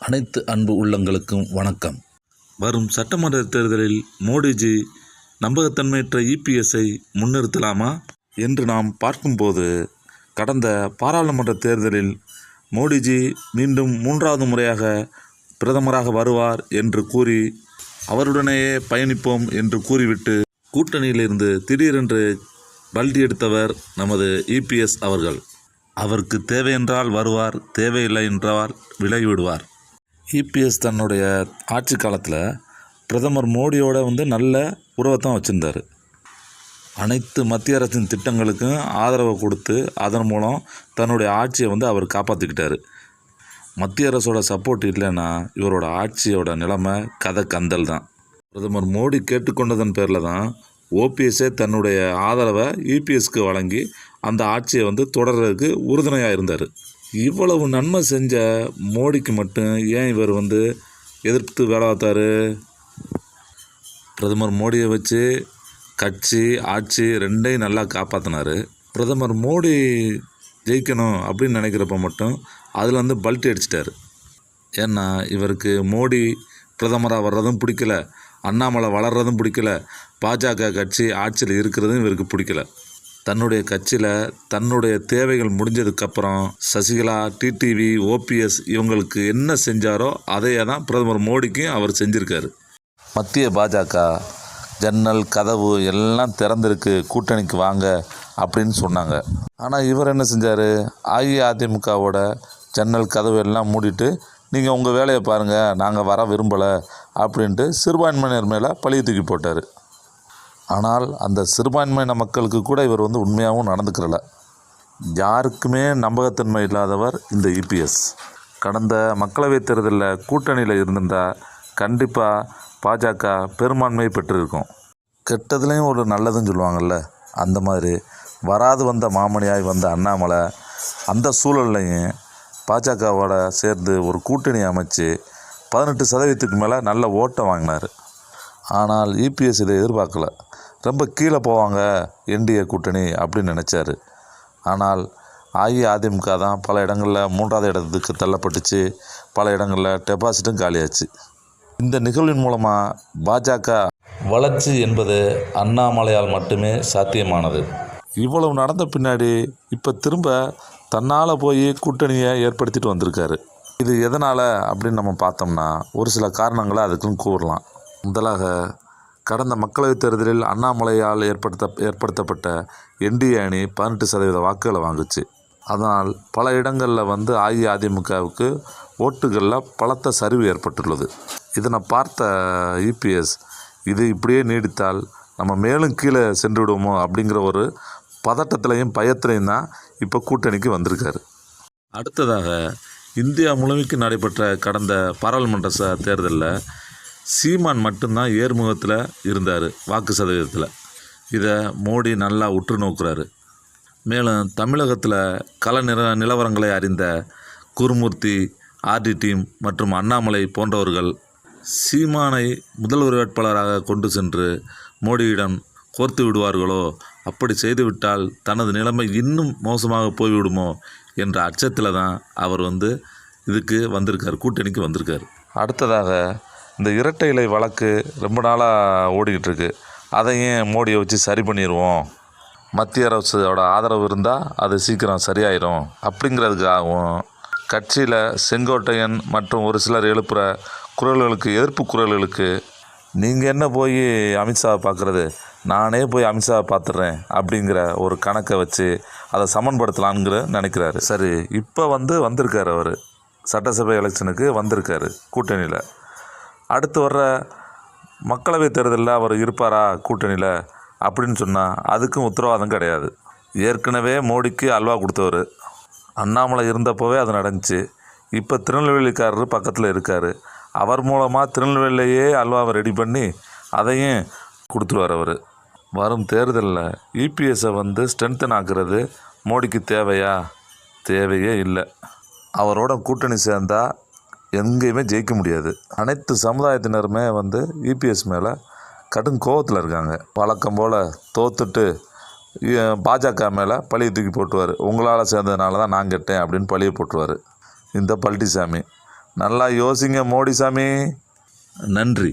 அனைத்து அன்பு உள்ளங்களுக்கும் வணக்கம். வரும் சட்டமன்ற தேர்தலில் மோடிஜி நம்பகத்தன்மையற்ற இபிஎஸ்ஐ முன்னிறுத்தலாமா? என்று நாம் பார்க்கும்போது கடந்த பாராளுமன்ற தேர்தலில் மோடிஜி மீண்டும் மூன்றாவது முறையாக பிரதமராக வருவார் என்று கூறி அவருடனேயே பயணிப்போம் என்று கூறிவிட்டு கூட்டணியிலிருந்து திடீரென்று பல்டி எடுத்தவர் நமது இபிஎஸ் அவர்கள். அவருக்கு தேவையென்றால் வருவார் தேவையில்லை என்றால் விலகி விடுவார் இபிஎஸ் தன்னுடைய ஆட்சி காலத்தில் பிரதமர் மோடியோட வந்து நல்ல உறவை தான் வச்சுருந்தார். அனைத்து மத்திய அரசின் திட்டங்களுக்கும் ஆதரவை கொடுத்து அதன் மூலம் தன்னுடைய ஆட்சியை வந்து அவர் காப்பாற்றிக்கிட்டார் மத்திய அரசோட சப்போர்ட் இல்லைன்னா இவரோட ஆட்சியோட நிலைமை கதை கந்தல் தான். பிரதமர் மோடி கேட்டுக்கொண்டதன் பேரில் தான் ஓபிஎஸ்ஸே தன்னுடைய ஆதரவை இபிஎஸ்க்கு வழங்கி அந்த ஆட்சியை வந்து தொடர்றதுக்கு உறுதுணையாக இருந்தார். இவ்வளவு நன்மை செஞ்ச மோடிக்கு மட்டும் ஏன் இவர் வந்து எதிர்த்து வேலை பார்த்தார்? பிரதமர் மோடியை வச்சு கட்சி ஆட்சி ரெண்டையும் நல்லா காப்பாற்றினார் பிரதமர் மோடி ஜெயிக்கணும் அப்படின்னு நினைக்கிறப்ப மட்டும் அதில் வந்து பல்ட்டி அடிச்சிட்டார். ஏன்னா இவருக்கு மோடி பிரதமராக வர்றதும் பிடிக்கல அண்ணாமலை வளர்றதும் பிடிக்கல பாஜக கட்சி ஆட்சியில் இருக்கிறதும் இவருக்கு பிடிக்கல. தன்னுடைய கட்சியில் தன்னுடைய தேவைகள் முடிஞ்சதுக்கப்புறம் சசிகலா டிடிவி ஓபிஎஸ் இவங்களுக்கு என்ன செஞ்சாரோ அதையே தான் பிரதமர் மோடிக்கும் அவர் செஞ்சுருக்காரு. மத்திய பாஜக ஜன்னல் கதவு எல்லாம் திறந்திருக்கு கூட்டணிக்கு வாங்க அப்படின்னு சொன்னாங்க. ஆனால் இவர் என்ன செஞ்சார்? அஇஅதிமுகவோட ஜன்னல் கதவு எல்லாம் மூடிட்டு நீங்கள் உங்கள் வேலையை பாருங்கள் நாங்கள் வர விரும்பலை அப்படின்ட்டு சிறுபான்மையினர் மேலே பழிய தூக்கி போட்டார். ஆனால் அந்த சிறுபான்மையின மக்களுக்கு கூட இவர் வந்து உண்மையாகவும் நடந்துக்கிறல. யாருக்குமே நம்பகத்தன்மை இல்லாதவர் இந்த இபிஎஸ் கடந்த மக்களவைத் தேர்தலில் கூட்டணியில் இருந்திருந்தால் கண்டிப்பாக பாஜக பெரும்பான்மை பெற்றிருக்கும். கெட்டதுலேயும் ஒரு நல்லதுன்னு சொல்லுவாங்கள்ல அந்த மாதிரி. வராது வந்த மாமணியாய் வந்த அண்ணாமலை அந்த சூழல்லையும் பாஜகவோட சேர்ந்து ஒரு கூட்டணி அமைச்சு பதினெட்டு சதவீதத்துக்கு மேலே நல்ல ஓட்டை வாங்கினார். ஆனால் இபிஎஸ் இதை எதிர்பார்க்கல. ரொம்ப கீழே போவாங்க என்டிஏ கூட்டணி அப்படின்னு நினச்சாரு. ஆனால் அஇஅதிமுக தான் பல இடங்களில் மூன்றாவது இடத்துக்கு தள்ளப்பட்டுச்சு. பல இடங்களில் டெபாசிட்டும் காலியாச்சு. இந்த நிகழ்வின் மூலமாக பாஜக வளர்ச்சி என்பது அண்ணாமலையால் மட்டுமே சாத்தியமானது. இவ்வளவு நடந்த பின்னாடி இப்போ திரும்ப தன்னால் போய் கூட்டணியை ஏற்படுத்திட்டு வந்திருக்காரு. இது எதனால் அப்படின்னு நம்ம பார்த்தோம்னா ஒரு சில காரணங்களை அதுக்குன்னு கூறலாம். முதலாக கடந்த மக்களவைத் தேர்தலில் அண்ணாமலையால் ஏற்படுத்த ஏற்படுத்தப்பட்ட என்டிஏ அணி பதினெட்டு சதவீத வாக்குகளை வாங்குச்சு. அதனால் பல இடங்களில் வந்து அஇஅதிமுகவுக்கு ஓட்டுகளில் பலத்த சரிவு ஏற்பட்டுள்ளது. இதனை பார்த்த இபிஎஸ் இது இப்படியே நீடித்தால் நம்ம மேலும் கீழே சென்று விடுவோமோ அப்படிங்கிற ஒரு பதட்டத்திலையும் பயத்திலையும் தான் இப்போ கூட்டணிக்கு வந்திருக்காரு. அடுத்ததாக இந்தியா முழுமைக்கு நடைபெற்ற கடந்த பாராளுமன்ற ச தேர்தலில் சீமான் மட்டும்தான் ஏர்முகத்தில் இருந்தார் வாக்கு சதவீதத்தில். இதை மோடி நல்லா உற்று நோக்குறாரு. மேலும் தமிழகத்தில் கல நிற நிலவரங்களை அறிந்த குருமூர்த்தி ஆர்டி டீம் மற்றும் அண்ணாமலை போன்றவர்கள் சீமானை முதல்வர் வேட்பாளராக கொண்டு சென்று மோடியிடம் கோர்த்து விடுவார்களோ அப்படி செய்துவிட்டால் தனது நிலைமை இன்னும் மோசமாக போய்விடுமோ என்ற அச்சத்தில் தான் அவர் வந்து இதுக்கு வந்திருக்கார் கூட்டணிக்கு வந்திருக்கார். அடுத்ததாக இந்த இரட்டை இலை வழக்கு ரொம்ப நாளாக ஓடிக்கிட்டு இருக்கு அதையும் மோடியை வச்சு சரி பண்ணிடுவோம் மத்திய அரசோட ஆதரவு இருந்தால் அது சீக்கிரம் சரியாயிடும் அப்படிங்கிறதுக்காகவும் கட்சியில் செங்கோட்டையன் மற்றும் ஒரு சிலர் எழுப்புகிற குரல்களுக்கு எதிர்ப்பு குரல்களுக்கு நீங்கள் என்ன போய் அமித்ஷாவை பார்க்குறது? நானே போய் அமித்ஷாவை பார்த்துட்றேன் அப்படிங்கிற ஒரு கணக்கை வச்சு அதை சமன்படுத்தலான்ங்கிற நினைக்கிறாரு. சரி இப்போ வந்து வந்திருக்காரு அவர். சட்டசபை எலெக்ஷனுக்கு வந்திருக்காரு கூட்டணியில். அடுத்து வர்ற மக்களவை தேர்தலில் அவர் இருப்பாரா கூட்டணியில் அப்படின்னு சொன்னால் அதுக்கும் உத்தரவாதம் கிடையாது. ஏற்கனவே மோடிக்கு அல்வா கொடுத்தவர். அண்ணாமலை இருந்தப்போவே அது நடந்துச்சு. இப்போ திருநெல்வேலிக்காரர் பக்கத்தில் இருக்கார். அவர் மூலமாக திருநெல்வேலியே அல்வாவை ரெடி பண்ணி அதையும் கொடுத்துருவார் அவர். வரும் தேர்தலில் இபிஎஸை வந்து ஸ்ட்ரென்தன் ஆக்குறது மோடிக்கு தேவையா? தேவையே இல்லை. அவரோட கூட்டணி சேர்ந்தால் எங்கேயுமே ஜெயிக்க முடியாது. அனைத்து சமுதாயத்தினருமே வந்து இபிஎஸ் மேலே கடும் கோபத்தில் இருக்காங்க. வழக்கம் போல் தோத்துட்டு பாஜக மேலே பழியை தூக்கி போட்டுவார் உங்களால் சேர்ந்ததுனால தான் நான் கெட்டேன் அப்படின்னு பழிய போட்டுருவார். இந்த பழனிசாமி. நல்லா யோசிங்க மோடி சாமி நன்றி.